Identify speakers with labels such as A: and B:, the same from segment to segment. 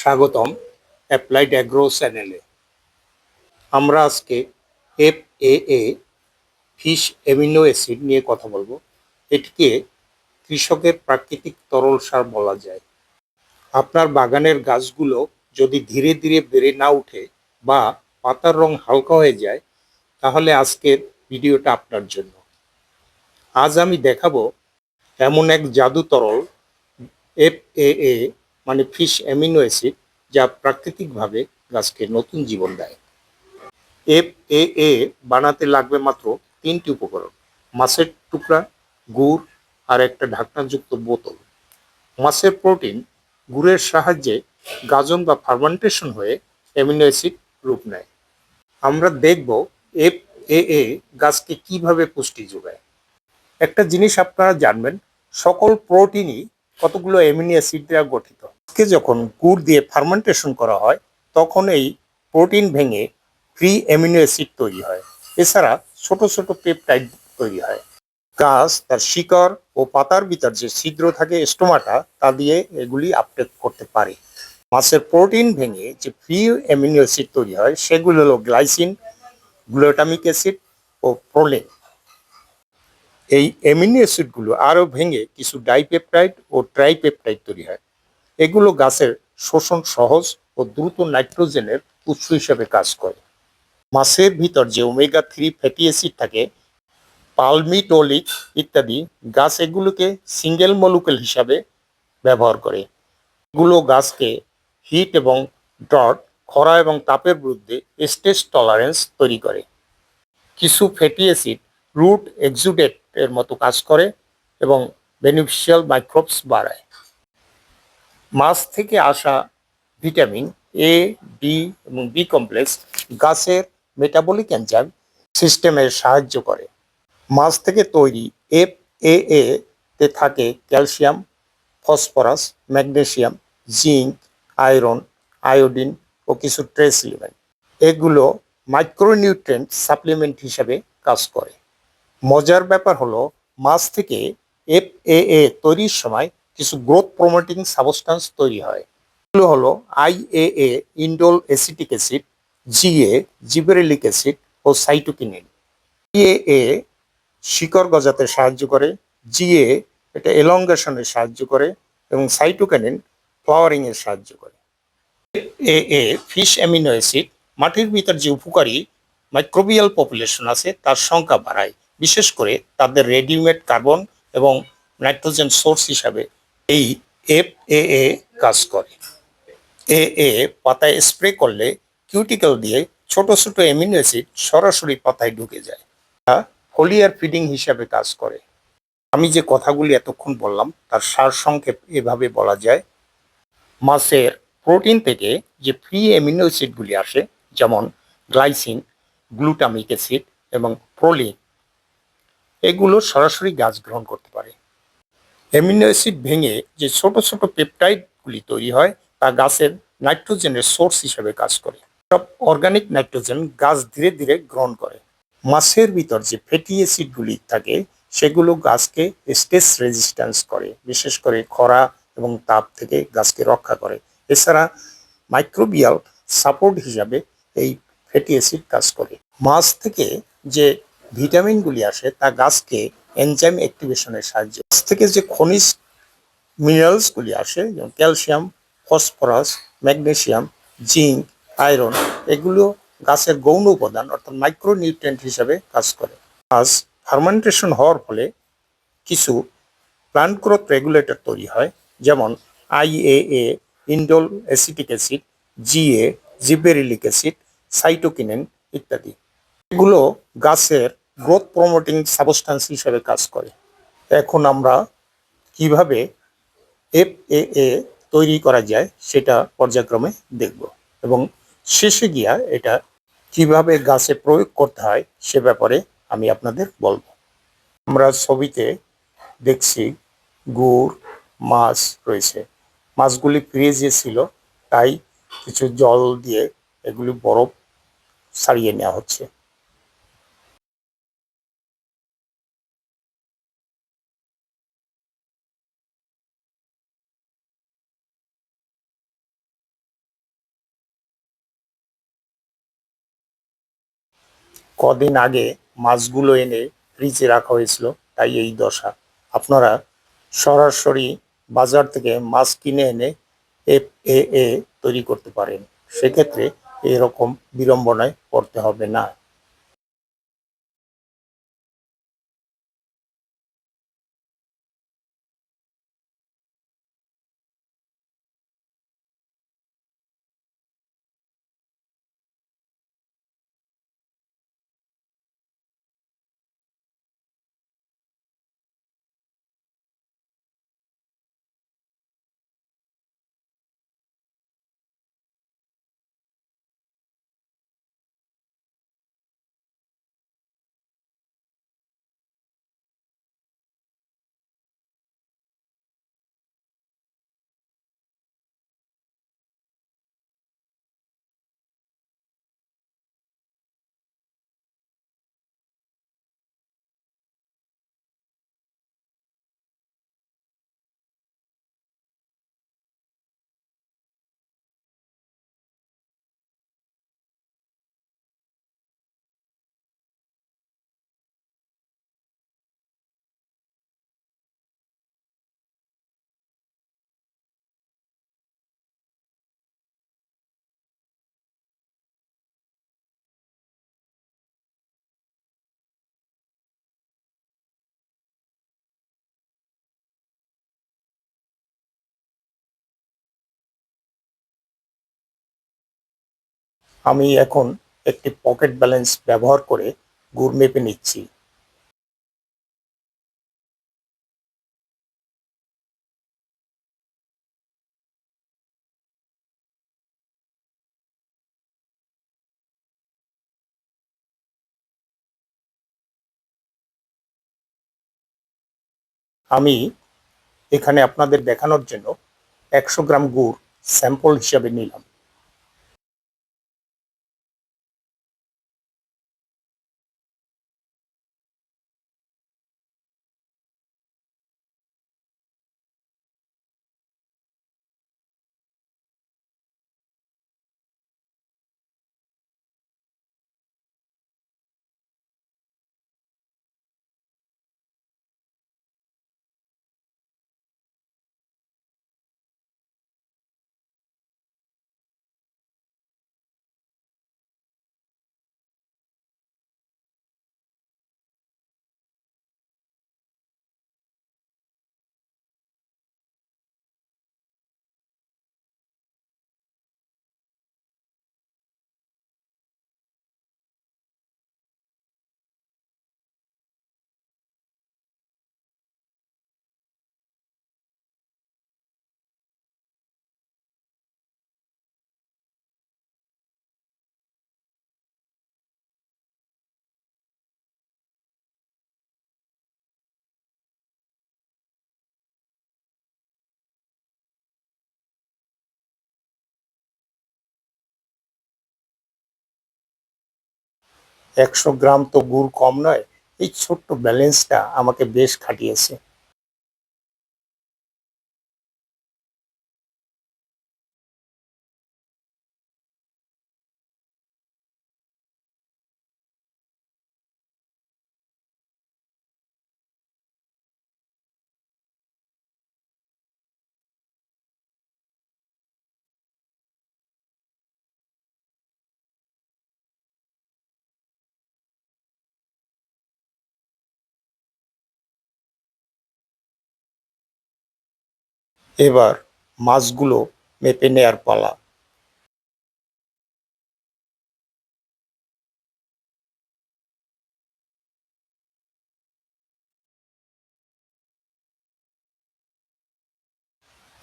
A: স্বাগতম applied agro চ্যানেলে। আমরা আজকে F A A, fish amino acid নিয়ে কথা বলব। এটিকে কৃষকের প্রাকৃতিক তরল সার বলা যায়। আপনার বাগানের গাছগুলো যদি ধীরে ধীরে বেড়ে না ওঠে বা পাতার রং হালকা হয়ে যায়, তাহলে আজকের ভিডিওটা আপনার জন্য। আজ আমি দেখাবো এমন এক জাদু তরল এফ এ মানে ফিশ অ্যামিনো অ্যাসিড যা প্রাকৃতিকভাবে গাছকে নতুন জীবন দেয়। এফ এ এ বানাতে লাগবে মাত্র তিনটি উপকরণ, মাছের টুকরা, গুড় আর একটা ঢাকনাযুক্ত বোতল। মাছের প্রোটিন গুড়ের সাহায্যে গাজন বা ফার্মেন্টেশন হয়ে অ্যামিনো অ্যাসিড রূপ নেয়। আমরা দেখব এফ এ এ গাছকে কীভাবে পুষ্টি যোগায়। একটা জিনিস আপনারা জানবেন, সকল প্রোটিনই কতগুলো অ্যামিনো অ্যাসিড দ্বারা গঠিত? আজকে যখন গুড় দিয়ে ফার্মেন্টেশন করা হয়, তখন এই প্রোটিন ভেঙে ফ্রি অ্যামিনো অ্যাসিড তৈরি হয়। এছাড়া ছোট ছোট পেপটাইড তৈরি হয়। গাছ, তার শিকড় ও পাতার ভিতর যে ছিদ্র থাকে স্টোমাটা, তা দিয়ে এগুলি আপটেক করতে পারে। মাছের প্রোটিন ভেঙে যে ফ্রি অ্যামিনো অ্যাসিড তৈরি হয়, সেগুলো হলো গ্লাইসিন গ্লুটামিক অ্যাসিড ও প্রোলিন এই অ্যামিনো অ্যাসিডগুলো আরও ভেঙে কিছু ডাইপেপটাইড ও ট্রাইপেপটাইড তৈরি হয়। এগুলো গাছের শোষণ সহজ ও দ্রুত নাইট্রোজেনের উৎস হিসেবে কাজ করে। মাছের ভিতর যে ওমেগা থ্রি ফ্যাটি অ্যাসিড থাকে পালমিটোলিক ইত্যাদি, গাছ এগুলোকে সিঙ্গেল মলিকুল হিসাবে ব্যবহার করে। এগুলো গাছকে হিট এবং ডট খরা এবং তাপের বিরুদ্ধে স্টেজ টলারেন্স তৈরি করে। কিছু ফ্যাটি অ্যাসিড রুট এক্সুডেট এর মতো কাজ করে এবং বেনিফিশিয়াল মাইক্রোবস বাড়ায়। মাছ থেকে আসা ভিটামিন এ ডি এবং বি কমপ্লেক্স গাছের মেটাবলিক এনজাইম সিস্টেমে সাহায্য করে। মাছ থেকে তৈরি এফ এ তে থাকে calcium, phosphorus, magnesium, zinc, iron, iodine ও কিছু ট্রেস এলিমেন্ট এগুলো মাইক্রোনিউট্রেন্ট সাপ্লিমেন্ট হিসাবে কাজ করে। মজার ব্যাপার হলো, মাছ থেকে এফ এ তৈরির সময় কিছু গ্রোথ প্রমোটিং সাবস্টান্স তৈরি হয়। এগুলো হলো I A A indole acetic acid GA gibberellic acid O cytokinin A A শিকড় গজাতে সাহায্য করে জিএ এটা এলঙ্গেশনে সাহায্য করে এবং সাইটোকিনিন ফ্লাওয়ারিং এর সাহায্য করে। A A fish amino acid মাটির ভিতর যে উপকারী মাইক্রোবিয়াল পপুলেশন আছে, তার সংখ্যা বাড়ায়। বিশেষ করে তাদের রেডিমেড কার্বন এবং নাইট্রোজেন সোর্স হিসাবে এই এফ এ এ কাজ করে। এ এ পাতায় স্প্রে করলে কিউটিক্যাল দিয়ে ছোট ছোট অ্যামিনো অ্যাসিড সরাসরি পাতায় ঢুকে যায়। তা ফলিয়ার ফিডিং হিসাবে কাজ করে। আমি যে কথাগুলি এতক্ষণ বললাম, তার সার সংক্ষেপ এভাবে বলা যায়। মাছের প্রোটিন থেকে যে ফ্রি অ্যামিনো অ্যাসিডগুলি আসে, যেমন গ্লাইসিন, গ্লুটামিক অ্যাসিড এবং প্রোলিন, এগুলো সরাসরি গাছ গ্রহণ করতে পারে। অ্যামিনো অ্যাসিড ভেঙে যে ছোট ছোট পেপটাইডগুলি তৈরি হয়, তা গাছের নাইট্রোজেনের সোর্স হিসেবে কাজ করে। সব অর্গানিক নাইট্রোজেন গাছ ধীরে ধীরে গ্রহণ করে। মাছের ভিতর যে ফ্যাটি অ্যাসিডগুলি থাকে, সেগুলো গাছকে স্টেস রেজিস্ট্যান্স করে, বিশেষ করে খরা এবং তাপ থেকে গাছকে রক্ষা করে। এছাড়া মাইক্রোবিয়াল সাপোর্ট হিসাবে এই ফ্যাটি অ্যাসিড কাজ করে। মাছ থেকে যে ভিটামিনগুলি আসে, তা গাছকে এনজাইম অ্যাক্টিভেশনের সাহায্যে। গাছ থেকে যে খনিজ মিনারেলসগুলি আসে, যেমন calcium, phosphorus, magnesium, zinc, iron, এগুলো গাছের গৌণ উপাদান, অর্থাৎ মাইক্রোনিউট্রিয়েন্ট হিসাবে কাজ করে। গাছ ফার্মেন্টেশন হওয়ার ফলে কিছু প্লান্ট গ্রোথ রেগুলেটর তৈরি হয়, যেমন IAA indole acetic acid GA gibberellic acid cytokinin ইত্যাদি। এগুলো গাছের গ্রোথ প্রমোটিং সাবস্টান্স হিসেবে কাজ করে। এখন আমরা কীভাবে এফ এ তৈরি করা যায় সেটা পর্যায়ক্রমে দেখব এবং শেষে গিয়া এটা কীভাবে গাছে প্রয়োগ করতে হয় সে ব্যাপারে আমি আপনাদের বলব। আমরা ছবিতে দেখছি গুড়, মাছ রয়েছে। মাছগুলি ফ্রিজে ছিল, তাই কিছু জল দিয়ে এগুলি বরফ ছাড়িয়ে নেওয়া হচ্ছে। কদিন আগে মাছগুলো এনে ফ্রিজে রাখা হয়েছিল, তাই এই দশা। আপনারা সরাসরি বাজার থেকে মাছ কিনে এনে এফ এ তৈরি করতে পারেন। সেক্ষেত্রে এরকম বিড়ম্বনায় পড়তে হবে না। আমি এখন একটি পকেট ব্যালেন্স ব্যবহার করে গুড় মেপে নিচ্ছি। আমি এখানে আপনাদের দেখানোর জন্য একশো গ্রাম গুড় স্যাম্পল হিসাবে নিলাম। একশো গ্রাম তো গুড় কম নয় এই ছোট্ট ব্যালেন্সটা আমাকে বেশ খাটিয়েছে। এবার মাছগুলো মেপে নেয়ার পালা।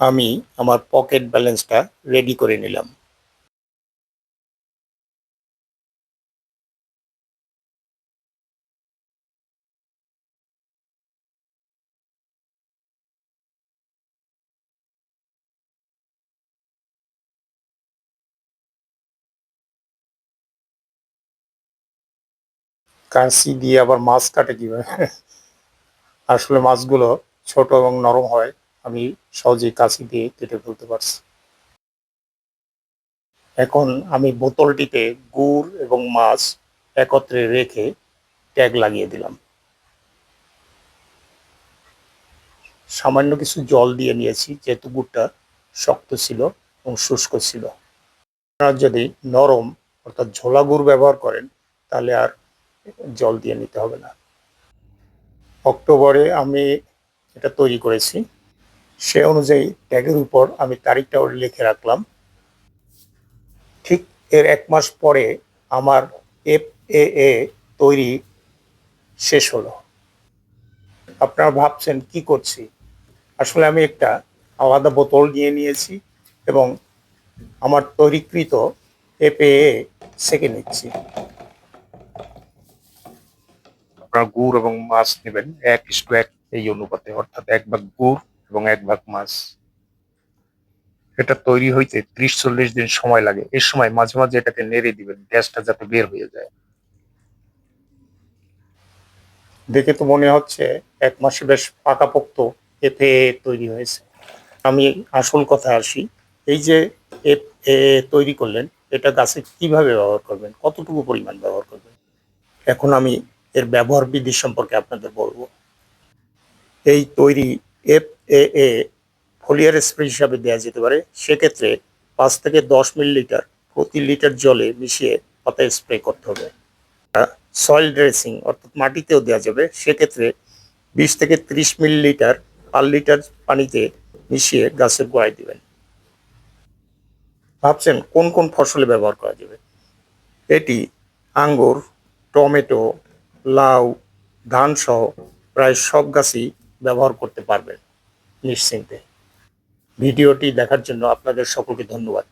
A: আমি আমার পকেট ব্যালেন্সটা রেডি করে নিলাম। কাঁচি দিয়ে আবার মাছ কাটে কীভাবে? আসলে মাছগুলো ছোট এবং নরম হয়, আমি সহজেই কাঁচি দিয়ে কেটে ফেলতে পারছি। এখন আমি বোতলটিতে গুড় এবং মাছ একত্রে রেখে ট্যাগ লাগিয়ে দিলাম। সামান্য কিছু জল দিয়ে নিয়েছি, যেহেতু গুড়টা শক্ত ছিল এবং শুষ্ক ছিল। আপনারা যদি নরম অর্থাৎ ঝোলা গুড় ব্যবহার করেন, তাহলে আর জল দিয়ে নিতে হবে না। অক্টোবরে আমি এটা তৈরি করেছি। সে অনুযায়ী ট্যাগের উপর আমি তারিখটাও লিখে রাখলাম। ঠিক এর এক মাস পরে আমার এফ এ এ তৈরি শেষ হলো। আপনারা ভাবছেন, কি করছি? আসলে আমি একটা আলাদা বোতল নিয়ে নিয়েছি এবং আমার তৈরিকৃত এপে সেকে নিচ্ছি। আপনারা গুড় এবং মাছ নেবেন, এক ইস্টু এক এই অনুপাতে, অর্থাৎ এক ভাগ গুড় এবং এক ভাগ মাছ। এটা তৈরি হইতে ত্রিশ চল্লিশ দিন সময় লাগে। এই সময় মাঝে মাঝে এটাকে নেড়ে দিবেন, গ্যাসটা যাতে বের হয়ে যায়। দেখে তো মনে হচ্ছে এক মাসে বেশ পাকাপোক্ত এপে তৈরি হয়েছে। আমি আসল কথা আসি, এই যে এপ এ তৈরি করলেন, এটা গাছে কীভাবে ব্যবহার করবেন? কতটুকু পরিমাণ ব্যবহার করবেন? এখন আমি এর ব্যবহার বিধি সম্পর্কে আপনাদের বলব। এই তৈরি F A A foliar spray হিসাবে দেওয়া যেতে পারে। সেক্ষেত্রে পাঁচ থেকে দশ মিলিলিটার প্রতি লিটার জলে মিশিয়ে পাতায় স্প্রে করতে হবে। সয়েল ড্রেসিং অর্থাৎ মাটিতেও দেওয়া যাবে। সেক্ষেত্রে বিশ থেকে ত্রিশ মিলিলিটার পার লিটার পানিতে মিশিয়ে গাছের গোড়ায় দিবেন। ভাবছেন কোন কোন ফসলে ব্যবহার করা যাবে? এটি আঙ্গুর, টমেটো লাউ, ধান সহ প্রায় সব গাছই ব্যবহার করতে পারবেন নিশ্চিন্তে। ভিডিওটি দেখার জন্য আপনাদের সকলকে ধন্যবাদ।